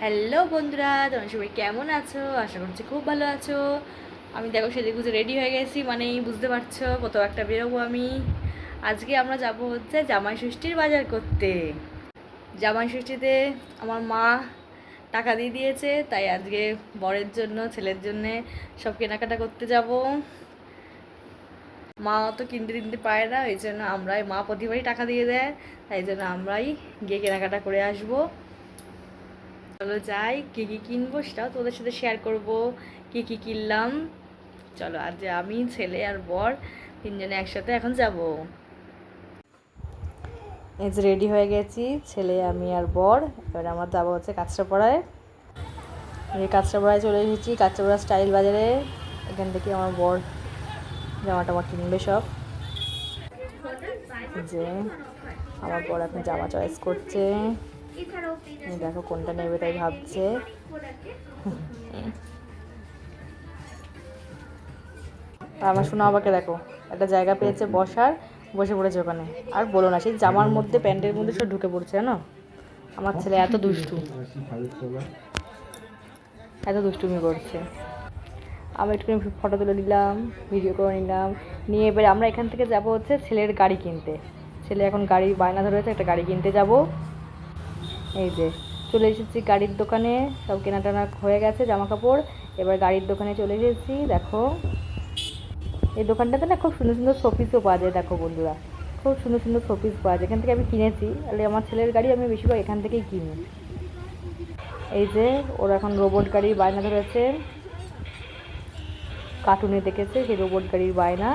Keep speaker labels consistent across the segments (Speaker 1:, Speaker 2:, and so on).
Speaker 1: Hello বন্ধুরা, তোমরা সবাই কেমন আছো? আশা করছি খুব ভালো আছো। আমি দেখো সেদিক বুঝে রেডি হয়ে গেছি মানে বুঝতে পারছ, কোথাও একটা বেরোবো আমি। আজকে আমরা যাব হচ্ছে জামাই ষষ্ঠীর বাজার করতে। জামাই ষষ্ঠীতে আমার মা টাকা দিয়ে দিয়েছে, তাই আজকে বরের জন্য, ছেলের জন্যে সব কেনাকাটা করতে যাব। মা অত কিনতে কিনতে পারে না এই জন্য আমরাই, মা প্রতিবারই টাকা দিয়ে দেয়, তাই জন্য আমরাই গিয়ে কেনাকাটা করে আসব। চলো যাই, কী কী কিনবো সেটাও তোদের সাথে শেয়ার করব। কী কী কিনলাম। চলো, আজ আমি, ছেলে আর বর, তিনজনে একসাথে এখন যাব। এই যে রেডি হয়ে গেছি, ছেলে, আমি আর বর। এবার আমার যাব হচ্ছে কাঁচরাপাড়ায়। এই চলে এসেছি, কাঁচরাপাড়া স্টাইল বাজারে। এখান থেকে আমার বর জামা টামা কিনবে সব। যে, আমার বর এখন জামা চয়েস করছে। দেখো কোনটা নেবে তাই ভাবছে। আমার শোনা বাবাকে দেখো, একটা জায়গা পেয়েছে বসার, বসে পড়েছে ওখানে। আর বলো না, সেই জামার মধ্যে, প্যান্টের মধ্যে সব ঢুকে পড়ছে, জানো? আমার ছেলে এত দুষ্টু। এত দুষ্টুমি করছে। আমি একটুখানি ফটো তুলে নিলাম ভিডিও করে নিলাম। নিয়ে এবারে আমরা এখান থেকে যাব হচ্ছে ছেলের গাড়ি কিনতে। ছেলে এখন গাড়ি বায়না ধরেছে একটা গাড়ি কিনতে যাব। এই যে, চলে এসেছি গাড়ির দোকানে, সব কেনাটানা হয়ে গেছে জামা কাপড় এবার গাড়ির দোকানে চলে এসেছি, দেখো। এই দোকানটাতে না খুব সুন্দর সুন্দর শোপিসও পাওয়া যায়, দেখো বন্ধুরা। খুব সুন্দর সুন্দর শোপিস পাওয়া যায়। এখান থেকে আমি কিনেছি, তাহলে আমার ছেলের গাড়ি আমি বেশিরভাগ এখান থেকেই কিনি। এই যে, ওরা এখন রোবট গাড়ির বায়না ধরেছে। কার্টুনে দেখেছে সেই রোবট গাড়ির বায়না।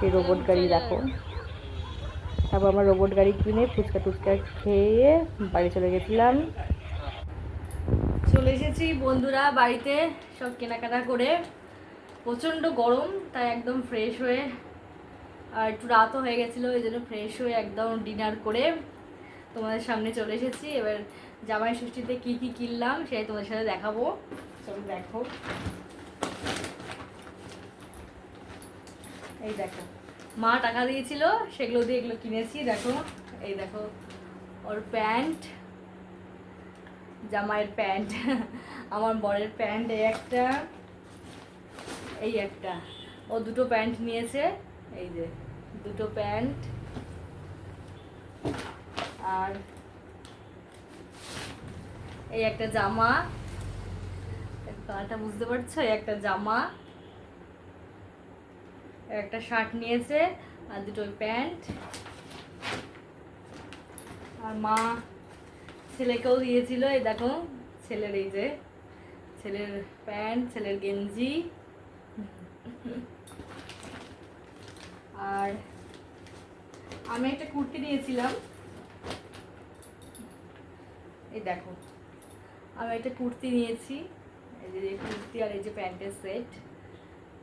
Speaker 1: সেই রোবট গাড়ি দেখো। তারপর আমরা রোবট গাড়ি কিনে, ফুচকা টুচকা খেয়ে বাড়ি চলে গেছিলাম। চলে এসেছি বন্ধুরা বাড়িতে, সব কেনাকাটা করে। প্রচণ্ড গরম, তাই একদম ফ্রেশ হয়ে, আর একটু রাতও হয়ে গেছিল, এই জন্য ফ্রেশ হয়ে একদম ডিনার করে তোমাদের সামনে চলে এসেছি। এবার জামাই ষষ্ঠীতে কী কী কিনলাম, সেটাই তোমাদের সাথে দেখাবো। চলো দেখো। এই দেখো। মা টাকা দিয়েছিল, সেগুলো দিয়ে এগুলো কিনেছি। দেখো, এই দেখো, ওর প্যান্ট, জামাইয়ের প্যান্ট, আমার বরের প্যান্ট, এই একটা এই একটা। ও দুটো প্যান্ট নিয়েছে, এই যে, দুটো প্যান্ট। আর এই একটা জামা। কালারটা বুঝতে পারছ? এই একটা জামা। একটা শার্ট নিয়েছে আর দুটো প্যান্ট। আর মা ছেলেকেও দিয়েছিল, এই দেখো, ছেলের এই যে, ছেলের প্যান্ট, ছেলের গেঞ্জি। আর আমি একটা কুর্তি নিয়েছিলাম। এই দেখো, আমি একটা কুর্তি নিয়েছি, এই যে কুর্তি আর এই যে প্যান্টের সেট।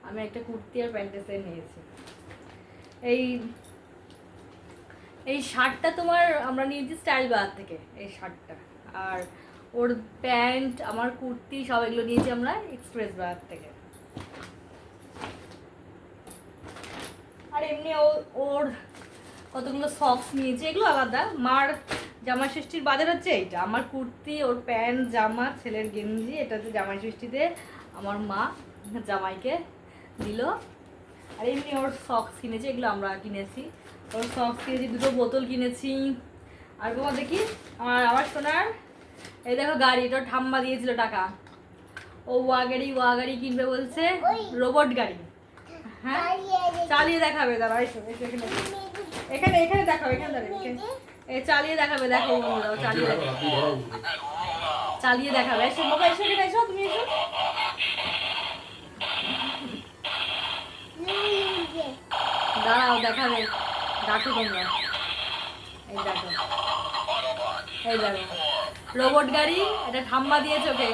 Speaker 1: আমি একটা কুর্তি আর প্যান্টের সেট নিয়েছি। এই এই শার্টটা তোমার আমরা নিয়েছি স্টাইল বাজার থেকে, এই শার্টটা। আর ওর প্যান্ট, আমার কুর্তি সব এগুলো নিয়েছি আমরা এক্সপ্রেস বাজার থেকে। আর এমনি ওর কতগুলো সক্স নিয়েছি, এগুলো আলাদা। মার জামা ষষ্ঠীর বাজার হচ্ছে এইটা। আমার কুর্তি, ওর প্যান্ট, জামা, ছেলের গেঞ্জি, এটা হচ্ছে জামাই ষষ্ঠীতে আমার মা জামাইকে দিল। আর এমনি ওর সক্স কিনেছি এগুলো আমরা কিনেছি। ওর সক্স কিনেছি দুটো বোতল কিনেছি। আর তোমার দেখি আমার আবার শোনার এই দেখো গাড়ি এটা ঠাম্মা দিয়েছিল টাকা। ও ওয়া গাড়ি ওয়া গাড়ি কিনবে বলছে রোবট গাড়ি। হ্যাঁ? চালিয়ে দেখাবে দাঁড়া এসো এসো এখানে এখানে এখানে দেখাবে এখানে দাঁড়াবে এখানে। এ চালিয়ে দেখাবে দেখো চালিয়ে দেখাবে। চালিয়ে দেখাবে এসো বাবা এসো এখানে এসো তুমি এসো। দাঁড়াও, দেখাবে। ডাকো তোমরা। এই দেখো। এই দেখো। রোবট গাড়ি, এটা ঠাম্মা দিয়েছে ওকে।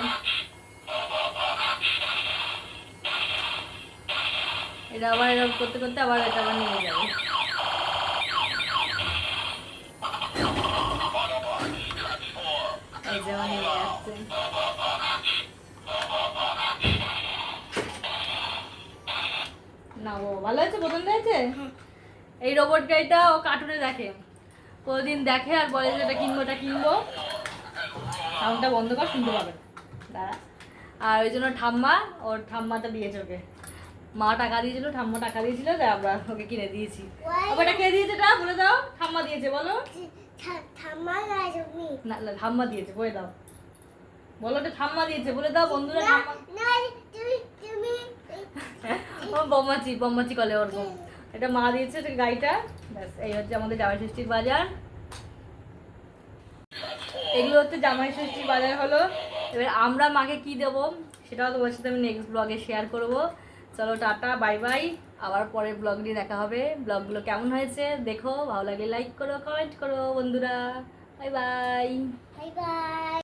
Speaker 1: এটা আবার এরকম করতে করতে আবার এটা আবার নিয়ে যাবে। ও ভালো আছে পছন্দ হয়েছে এই রোবট গাড়িটা ও কার্টুনে দেখে। প্রতিদিন দেখে আর বলে যে এটা কিনবো এটা কিনবো। সাউন্ডটা বন্ধ কর শুনতে পাবে। দাঁড়া। আর ওই জন্য ঠাম্মা ওর ঠাম্মাটা দিয়েছে ওকে। মা টাকা দিয়েছিল ঠাম্মা টাকা দিয়েছিল তাই আমরা ওকে কিনে দিয়েছি। আবার এটা কে দিয়েছে এটা? বলে দাও ঠাম্মা দিয়েছে বলো।
Speaker 2: ঠাম্মা
Speaker 1: না না ঠাম্মা দিয়েছে বলে দাও। বলো এটা ঠাম্মা দিয়েছে বলে দাও বন্ধুরা ঠাম্মা। ও বম্মাচি বম্মাচি কলে ওর। এটা মা দিয়েছে গাড়িটা। ব্যাস, এই হচ্ছে আমাদের জামাই ষষ্ঠীর বাজার। এগুলো হচ্ছে জামাই ষষ্ঠীর বাজার হলো। এবার আমরা মাকে কি দেবো সেটাও তোমার সাথে আমি নেক্সট ব্লগে শেয়ার করব। চলো, টাটা বাই বাই আবার পরের ব্লগ নিয়ে দেখা হবে। ব্লগগুলো কেমন হয়েছে দেখো, ভালো লাগলে লাইক করো কমেন্ট করো বন্ধুরা। Bye bye
Speaker 2: bye bye